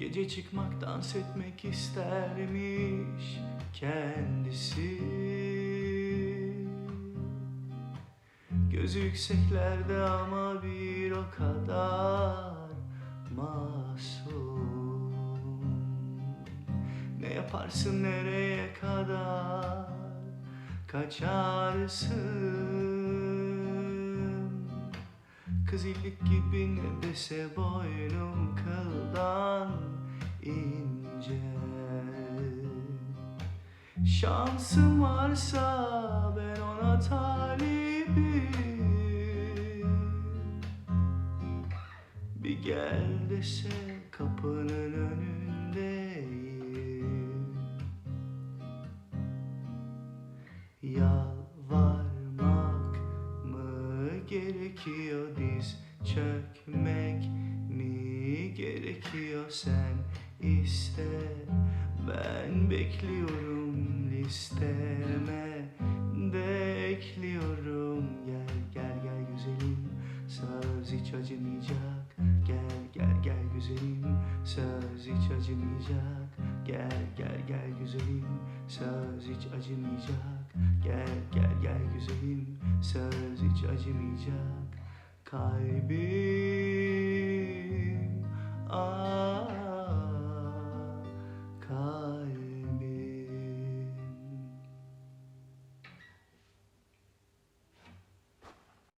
Gece çıkmak dans etmek istermiş kendisi. Gözü yükseklerde ama bir o kadar masum. Ne yaparsın nereye kadar kaçarsın Kız illik gibi ne dese boynum kıldan ince. Şansım varsa ben ona talibim. Bir gel dese kapının önündeyim. Mı gerekiyor diz çökmek mi gerekiyor? Sen iste ben bekliyorum listeme de gel gel gel güzelim söz hiç acımayacak. Gel gel gel güzelim söz hiç acımayacak. Gel gel gel güzelim söz hiç acımayacak gel gel gel güzelim. Söz hiç acımayacak. Kalbim